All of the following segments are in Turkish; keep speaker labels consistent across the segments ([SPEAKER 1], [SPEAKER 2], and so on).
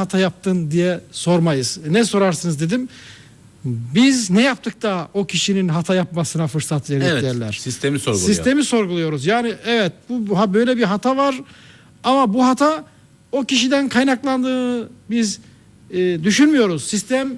[SPEAKER 1] hata yaptın diye sormayız. Ne sorarsınız dedim. Biz ne yaptık da o kişinin hata yapmasına fırsat verdik
[SPEAKER 2] Evet.
[SPEAKER 1] derler.
[SPEAKER 2] Sistemi sorguluyor.
[SPEAKER 1] Sistemi sorguluyoruz. Yani evet bu, ha- böyle bir hata var ama bu hata o kişiden kaynaklandığını biz e, düşünmüyoruz. Sistem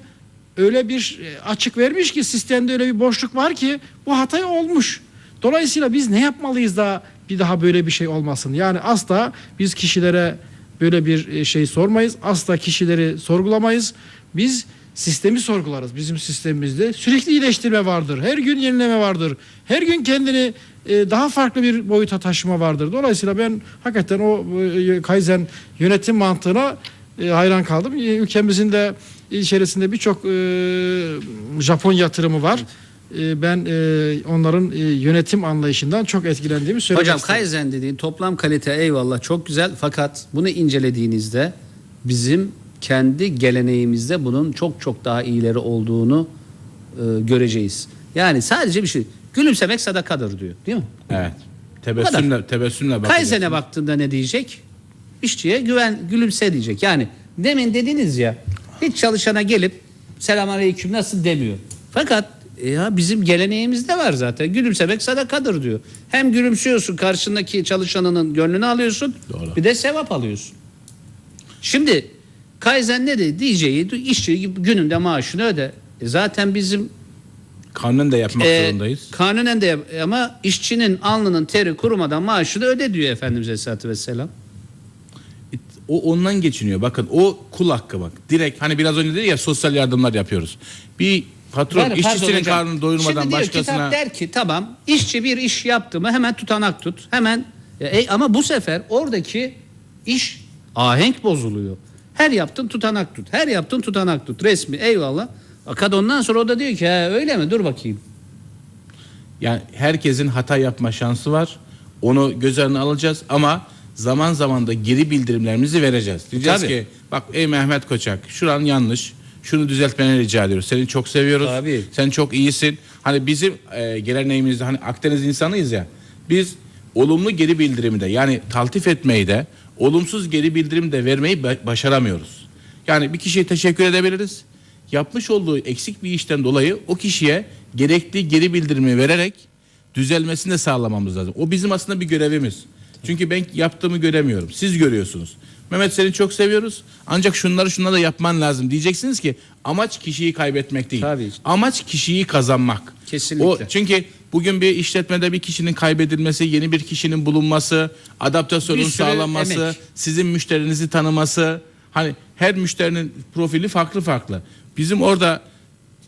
[SPEAKER 1] öyle bir e, açık vermiş ki sistemde öyle bir boşluk var ki bu hata olmuş. Dolayısıyla biz ne yapmalıyız da bir daha böyle bir şey olmasın. Yani asla biz kişilere böyle bir e, şey sormayız. Asla kişileri sorgulamayız. Biz sistemi sorgularız. Bizim sistemimizde sürekli iyileştirme vardır. Her gün yenileme vardır. Her gün kendini e, daha farklı bir boyuta taşıma vardır. Dolayısıyla ben hakikaten o e, Kaizen yönetim mantığına hayran kaldım. Ülkemizin de içerisinde birçok Japon yatırımı var. E, ben e, onların e, yönetim anlayışından çok etkilendiğimi söylemek
[SPEAKER 3] Hocam
[SPEAKER 1] isterim.
[SPEAKER 3] Kaizen dediğin toplam kalite eyvallah çok güzel fakat bunu incelediğinizde bizim kendi geleneğimizde bunun çok çok daha iyileri olduğunu e, göreceğiz. Yani sadece bir şey gülümsemek sadakadır diyor değil mi?
[SPEAKER 2] Evet. Tebessümle, tebessümle bakacak.
[SPEAKER 3] Kaizen'e baktığında ne diyecek? İşçiye güven gülümse diyecek. Yani demin dediniz ya hiç çalışana gelip selamünaleyküm nasıl demiyor. Fakat ya bizim geleneğimizde var zaten. Gülümsemek sadakadır diyor. Hem gülümsüyorsun karşındaki çalışanının gönlünü alıyorsun.
[SPEAKER 2] Doğru.
[SPEAKER 3] Bir de sevap alıyorsun. Şimdi Kaizen ne dedi? Diyeceği işçi gününde maaşını öde. E zaten bizim
[SPEAKER 2] Kanunen de yapmak
[SPEAKER 3] e,
[SPEAKER 2] zorundayız.
[SPEAKER 3] kanunen de yap- ama işçinin alnının teri kurumadan maaşını öde diyor Efendimiz Aleyhisselatü Vesselam.
[SPEAKER 2] O ondan geçiniyor. Bakın o kul hakkı bak. Direkt hani biraz önce dedi ya sosyal yardımlar yapıyoruz. Bir patron
[SPEAKER 3] Yani pardon
[SPEAKER 2] işçisinin
[SPEAKER 3] hocam.
[SPEAKER 2] karnını doyurmadan
[SPEAKER 3] Şimdi diyor,
[SPEAKER 2] başkasına
[SPEAKER 3] Kitap der ki tamam işçi bir iş yaptı mı hemen tutanak tut. Hemen e, ama bu sefer oradaki iş ahenk bozuluyor. Her yaptın tutanak tut. Her yaptın tutanak tut. Resmi eyvallah. Fakat ondan sonra o da diyor ki "He, öyle mi dur bakayım.
[SPEAKER 2] yani herkesin hata yapma şansı var. Onu göz önüne alacağız ama zaman zaman da geri bildirimlerimizi vereceğiz. Diyeceğiz
[SPEAKER 3] Tabii.
[SPEAKER 2] ki bak ey Mehmet Koçak şuran yanlış. Şunu düzeltmeni rica ediyoruz. Seni çok seviyoruz.
[SPEAKER 3] Tabii.
[SPEAKER 2] Sen çok iyisin. Hani bizim e, geleneğimizde hani Akdeniz insanıyız ya. Biz olumlu geri bildirimi de yani taltif etmeyi de olumsuz geri bildirim de vermeyi ba- başaramıyoruz. Yani bir kişiye teşekkür edebiliriz. Yapmış olduğu eksik bir işten dolayı o kişiye gerekli geri bildirimi vererek düzelmesini de sağlamamız lazım. O bizim aslında bir görevimiz. Çünkü ben yaptığımı göremiyorum. Siz görüyorsunuz. Mehmet seni çok seviyoruz. Ancak şunları şunları da yapman lazım. Diyeceksiniz ki amaç kişiyi kaybetmek değil.
[SPEAKER 3] Tabii.
[SPEAKER 2] Amaç kişiyi kazanmak.
[SPEAKER 3] Kesinlikle.
[SPEAKER 2] O, çünkü bugün bir işletmede bir kişinin kaybedilmesi, yeni bir kişinin bulunması, adaptasyonun sağlanması,
[SPEAKER 3] emek.
[SPEAKER 2] sizin müşterinizi tanıması. Hani her müşterinin profili farklı farklı. Bizim orada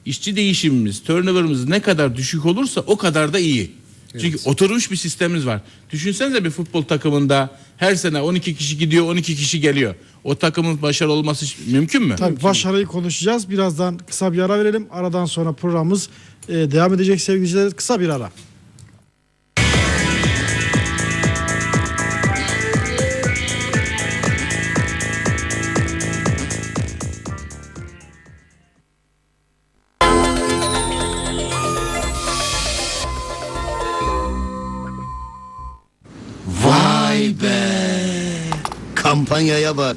[SPEAKER 2] işçi değişimimiz, turnover'ımız ne kadar düşük olursa o kadar da iyi. Çünkü oturmuş bir sistemimiz var. Düşünsenize bir futbol takımında her sene 12 kişi gidiyor, 12 kişi geliyor. O takımın başarılı olması mümkün mü?
[SPEAKER 1] Tabii başarıyı konuşacağız. Birazdan kısa bir ara verelim. Aradan sonra programımız e, devam edecek sevgili izleyiciler. Kısa bir ara.
[SPEAKER 4] Kampanyaya bak.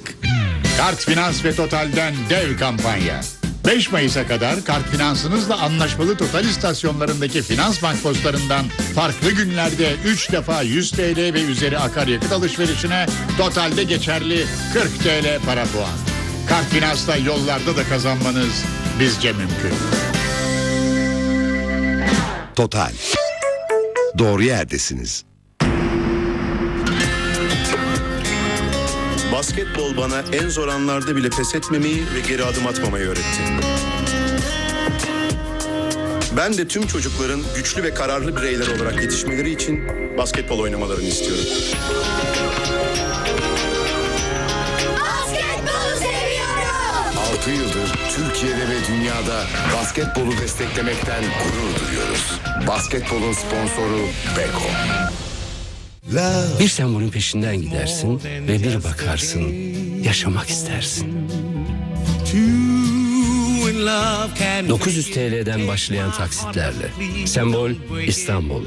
[SPEAKER 5] Kart Finans ve Total'den dev kampanya. 5 Mayıs'a kadar kart finansınızla anlaşmalı Total istasyonlarındaki finans bankpostlarından farklı günlerde 3 defa 100 TL ve üzeri akaryakıt alışverişine Total'de geçerli 40 TL para puan. Kart Finans'ta yollarda da kazanmanız bizce mümkün.
[SPEAKER 6] Total. Doğru yerdesiniz.
[SPEAKER 7] Basketbol bana en zor anlarda bile pes etmemeyi ve geri adım atmamayı öğretti. Ben de tüm çocukların güçlü ve kararlı bireyler olarak yetişmeleri için basketbol oynamalarını istiyorum.
[SPEAKER 8] Basketbolu seviyorum.
[SPEAKER 6] 6 yıldır Türkiye'de ve dünyada basketbolu desteklemekten gurur duyuyoruz. Basketbolun sponsoru Beko.
[SPEAKER 9] Bir sembolün peşinden gidersin ve bir bakarsın yaşamak istersin. 900 TL'den başlayan taksitlerle. Sembol İstanbul.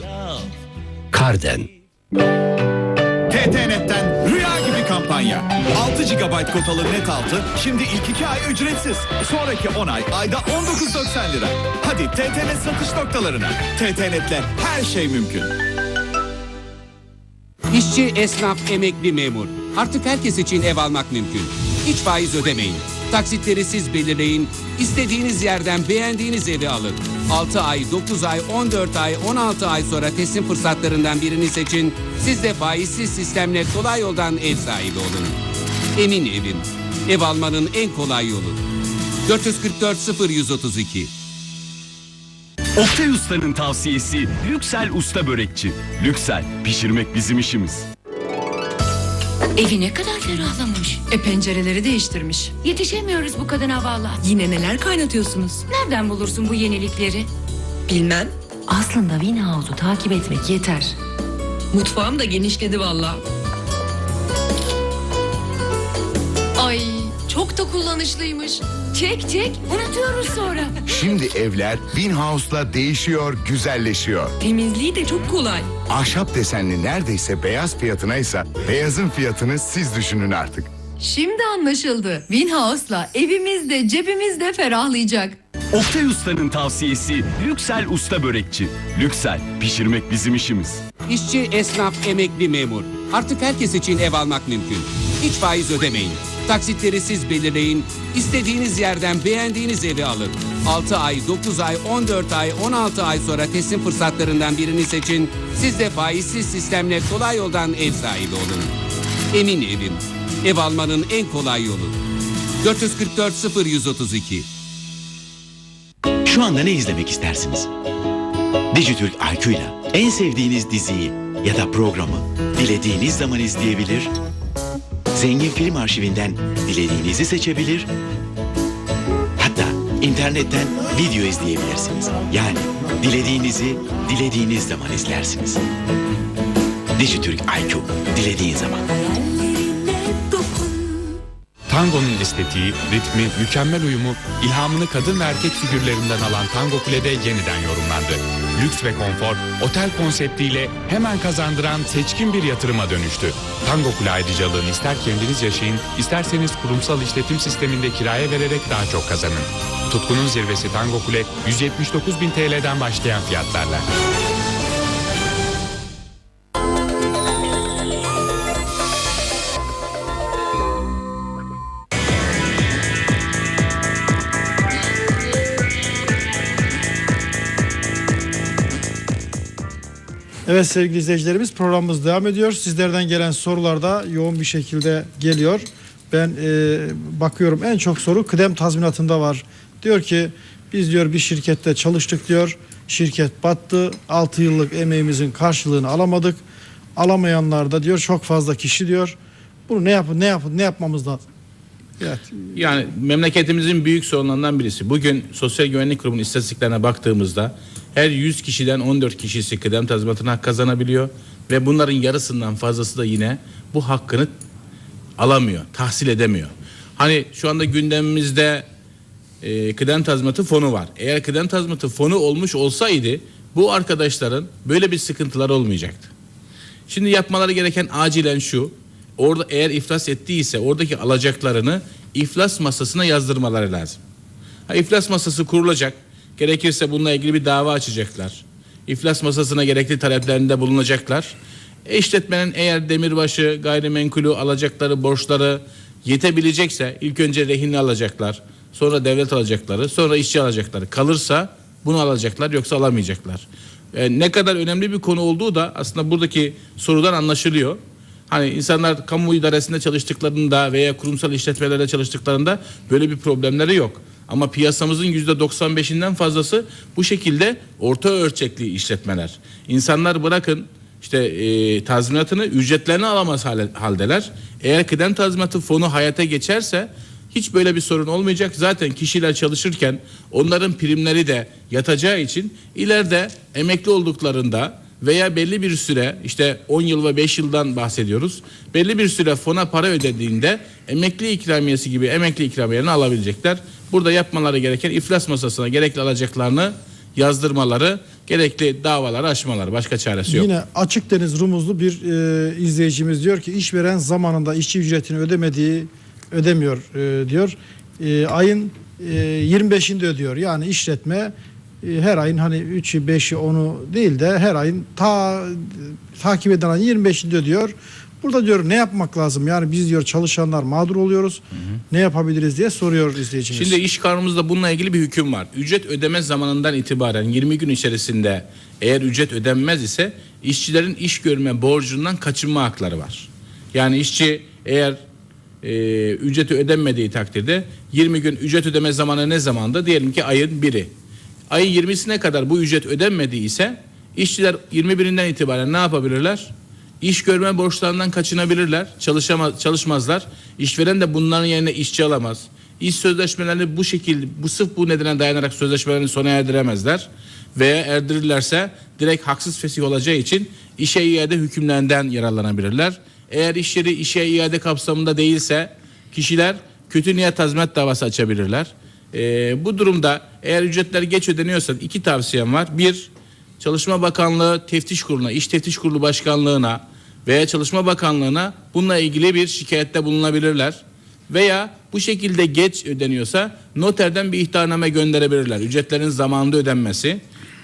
[SPEAKER 9] Karden.
[SPEAKER 5] TTNet'ten rüya gibi
[SPEAKER 10] kampanya. 6 GB kotalı net altı şimdi ilk 2 ay ücretsiz. Sonraki 10 ay ayda 19.90 lira. Hadi TTNet satış noktalarına. TTNet'le her şey mümkün.
[SPEAKER 11] İşçi, esnaf, emekli, memur. Artık herkes için ev almak mümkün. Hiç faiz ödemeyin. Taksitleri siz belirleyin. İstediğiniz yerden beğendiğiniz evi alın. 6 ay, 9 ay, 14 ay, 16 ay sonra teslim fırsatlarından birini seçin. Siz de faizsiz sistemle kolay yoldan ev sahibi olun. Emin evim. Ev almanın en kolay yolu. 444 0132
[SPEAKER 12] Oktay Usta'nın tavsiyesi Lüksel Usta Börekçi. Lüksel, pişirmek bizim işimiz.
[SPEAKER 8] Evi ne kadar ferahlamış.
[SPEAKER 13] E pencereleri değiştirmiş.
[SPEAKER 8] Yetişemiyoruz bu kadına valla.
[SPEAKER 13] Yine neler kaynatıyorsunuz?
[SPEAKER 8] Nereden bulursun bu yenilikleri?
[SPEAKER 13] Bilmem.
[SPEAKER 8] Aslında Winhouse'u takip etmek yeter.
[SPEAKER 13] Mutfağım da genişledi valla. Ay çok da kullanışlıymış.
[SPEAKER 8] Çek çek unutuyoruz sonra.
[SPEAKER 6] Şimdi evler Winhouse'la değişiyor, güzelleşiyor.
[SPEAKER 13] Temizliği de çok kolay.
[SPEAKER 6] Ahşap desenli neredeyse beyaz fiyatına ise beyazın fiyatını siz düşünün artık.
[SPEAKER 13] Şimdi anlaşıldı. Winhouse'la evimiz de cebimiz de ferahlayacak.
[SPEAKER 12] Oktay Usta'nın tavsiyesi Lüksel Usta Börekçi. Lüksel, pişirmek bizim işimiz.
[SPEAKER 11] İşçi, esnaf, emekli, memur. Artık herkes için ev almak mümkün. Hiç faiz ödemeyin. Taksitleri siz belirleyin. İstediğiniz yerden beğendiğiniz evi alın. 6 ay, 9 ay, 14 ay, 16 ay sonra teslim fırsatlarından birini seçin. Siz de faizsiz sistemle kolay yoldan ev sahibi olun. Emin evim. Ev almanın en kolay yolu. 444 0132
[SPEAKER 10] Şu anda ne izlemek istersiniz? Dijitürk IQ'yla en sevdiğiniz diziyi ya da programı dilediğiniz zaman izleyebilir, zengin film arşivinden dilediğinizi seçebilir, hatta internetten video izleyebilirsiniz. Yani dilediğinizi dilediğiniz zaman izlersiniz. Dijitürk IQ, dilediğin zaman.
[SPEAKER 12] Tango'nun estetiği, ritmi, mükemmel uyumu, ilhamını kadın ve erkek figürlerinden alan Tango Kule'de yeniden yorumlandı. Lüks ve konfor, otel konseptiyle hemen kazandıran seçkin bir yatırıma dönüştü. Tango Kule ayrıcalığını ister kendiniz yaşayın, isterseniz kurumsal işletim sisteminde kiraya vererek daha çok kazanın. Tutkunun zirvesi Tango Kule 179 bin TL'den başlayan fiyatlarla.
[SPEAKER 1] Evet sevgili izleyicilerimiz programımız devam ediyor. Sizlerden gelen sorular da yoğun bir şekilde geliyor. Ben e, bakıyorum en çok soru kıdem tazminatında var. Diyor ki biz diyor bir şirkette çalıştık diyor. Şirket battı. 6 yıllık emeğimizin karşılığını alamadık. Alamayanlar da diyor çok fazla kişi diyor. Bunu ne yapın ne yapın ne yapmamız lazım? Evet.
[SPEAKER 2] Yani memleketimizin büyük sorunlarından birisi. Bugün Sosyal Güvenlik Kurumu'nun istatistiklerine baktığımızda her 100 kişiden 14 kişisi kıdem tazminatına hak kazanabiliyor ve bunların yarısından fazlası da yine bu hakkını alamıyor, tahsil edemiyor. Hani şu anda gündemimizde e, kıdem tazminatı fonu var. Eğer kıdem tazminatı fonu olmuş olsaydı bu arkadaşların böyle bir sıkıntılar olmayacaktı. Şimdi yapmaları gereken acilen şu. Orada eğer iflas ettiyse oradaki alacaklarını iflas masasına yazdırmaları lazım. Ha, iflas masası kurulacak. Gerekirse bununla ilgili bir dava açacaklar. İflas masasına gerekli taleplerinde bulunacaklar. E, işletmenin eğer demirbaşı, gayrimenkulü, alacakları, borçları yetebilecekse ilk önce rehinli alacaklar. Sonra devlet alacakları, sonra işçi alacakları. Kalırsa bunu alacaklar yoksa alamayacaklar. E, ne kadar önemli bir konu olduğu da aslında buradaki sorudan anlaşılıyor. Hani insanlar kamu idaresinde çalıştıklarında veya kurumsal işletmelerde çalıştıklarında böyle bir problemleri yok. Ama piyasamızın yüzde 95'inden fazlası bu şekilde orta ölçekli işletmeler. İnsanlar bırakın işte e, tazminatını ücretlerini alamaz hale, haldeler. Eğer kıdem tazminatı fonu hayata geçerse hiç böyle bir sorun olmayacak. Zaten kişiler çalışırken onların primleri de yatacağı için ileride emekli olduklarında veya belli bir süre işte 10 yıl ve 5 yıldan bahsediyoruz. Belli bir süre fona para ödediğinde emekli ikramiyesi gibi emekli ikramiyelerini alabilecekler. Burada yapmaları gereken iflas masasına gerekli alacaklarını yazdırmaları gerekli davaları açmaları başka çaresi yok.
[SPEAKER 1] Yine Açık Deniz Rumuzlu bir e, izleyicimiz diyor ki işveren zamanında işçi ücretini ödemediği ödemiyor e, diyor. E, ayın e, 25'inde ödüyor. Yani işletme her ayın hani 3'ü 5'i 10'u değil de her ayın ta takip eden ayın 25'inde ödüyor. Burada diyor ne yapmak lazım? Yani biz diyor çalışanlar mağdur oluyoruz. Ne yapabiliriz diye soruyor izleyicimiz.
[SPEAKER 2] Şimdi iş kanunumuzda bununla ilgili bir hüküm var. Ücret ödeme zamanından itibaren 20 gün içerisinde eğer ücret ödenmez ise işçilerin iş görme borcundan kaçınma hakları var. Yani işçi eğer e, ücreti ödenmediği takdirde 20 gün ücret ödeme zamanı ne zamanda? Diyelim ki ayın biri. Ayın 20'sine kadar bu ücret ödenmediği ise işçiler 21'inden itibaren ne yapabilirler? İş görme borçlarından kaçınabilirler, çalışamaz, çalışmazlar. İşveren de bunların yerine işçi alamaz. İş sözleşmelerini bu şekilde, bu sırf bu nedene dayanarak sözleşmelerini sona erdiremezler. Veya erdirirlerse direkt haksız fesih olacağı için işe iade hükümlerinden yararlanabilirler. Eğer iş yeri işe iade kapsamında değilse kişiler kötü niyet tazminat davası açabilirler. Ee, bu durumda eğer ücretler geç ödeniyorsa iki tavsiyem var. Bir, Çalışma Bakanlığı Teftiş Kurulu'na, İş Teftiş Kurulu Başkanlığı'na veya Çalışma Bakanlığı'na bununla ilgili bir şikayette bulunabilirler. Veya bu şekilde geç ödeniyorsa noterden bir ihtarname gönderebilirler. Ücretlerin zamanında ödenmesi.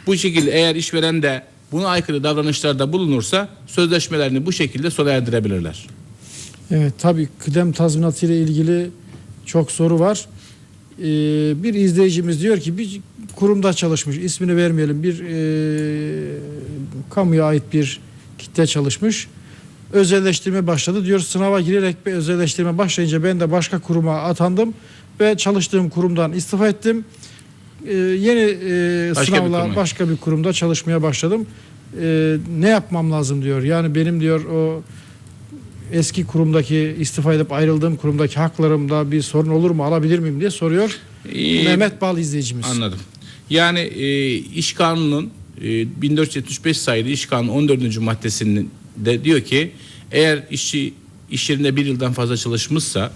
[SPEAKER 2] Bu şekilde eğer işveren de buna aykırı davranışlarda bulunursa sözleşmelerini bu şekilde sona erdirebilirler.
[SPEAKER 1] Evet tabii kıdem tazminatı ile ilgili çok soru var. Ee, bir izleyicimiz diyor ki bir kurumda çalışmış ismini vermeyelim bir e, kamuya ait bir kitle çalışmış. Özelleştirme başladı diyor sınava girerek bir özelleştirme başlayınca ben de başka kuruma atandım ve çalıştığım kurumdan istifa ettim. Ee, yeni e,
[SPEAKER 2] Başka bir
[SPEAKER 1] sınavla başka bir kurumda çalışmaya başladım. Ee, ne yapmam lazım diyor. Yani benim diyor o eski kurumdaki istifa edip ayrıldığım kurumdaki haklarımda bir sorun olur mu alabilir miyim diye soruyor.
[SPEAKER 2] Ee,
[SPEAKER 1] Mehmet Bal izleyicimiz.
[SPEAKER 2] Anladım. Yani e, iş kanunun e, 1475 sayılı iş kanunu 14. maddesinde diyor ki eğer işçi iş yerinde bir yıldan fazla çalışmışsa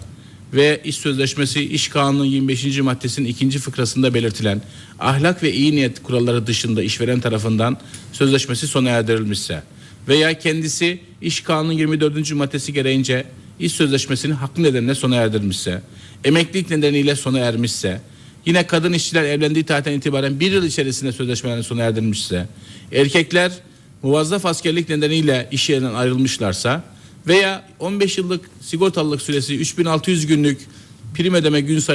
[SPEAKER 2] ve iş sözleşmesi iş kanunun 25. maddesinin ikinci fıkrasında belirtilen ahlak ve iyi niyet kuralları dışında işveren tarafından sözleşmesi sona erdirilmişse veya kendisi iş kanunun 24. maddesi gereğince iş sözleşmesini haklı nedenle sona erdirmişse, emeklilik nedeniyle sona ermişse, yine kadın işçiler evlendiği tarihten itibaren bir yıl içerisinde sözleşmelerini sona erdirmişse, erkekler muvazzaf askerlik nedeniyle iş yerinden ayrılmışlarsa veya 15 yıllık sigortalılık süresi 3600 günlük prim ödeme gün sayısı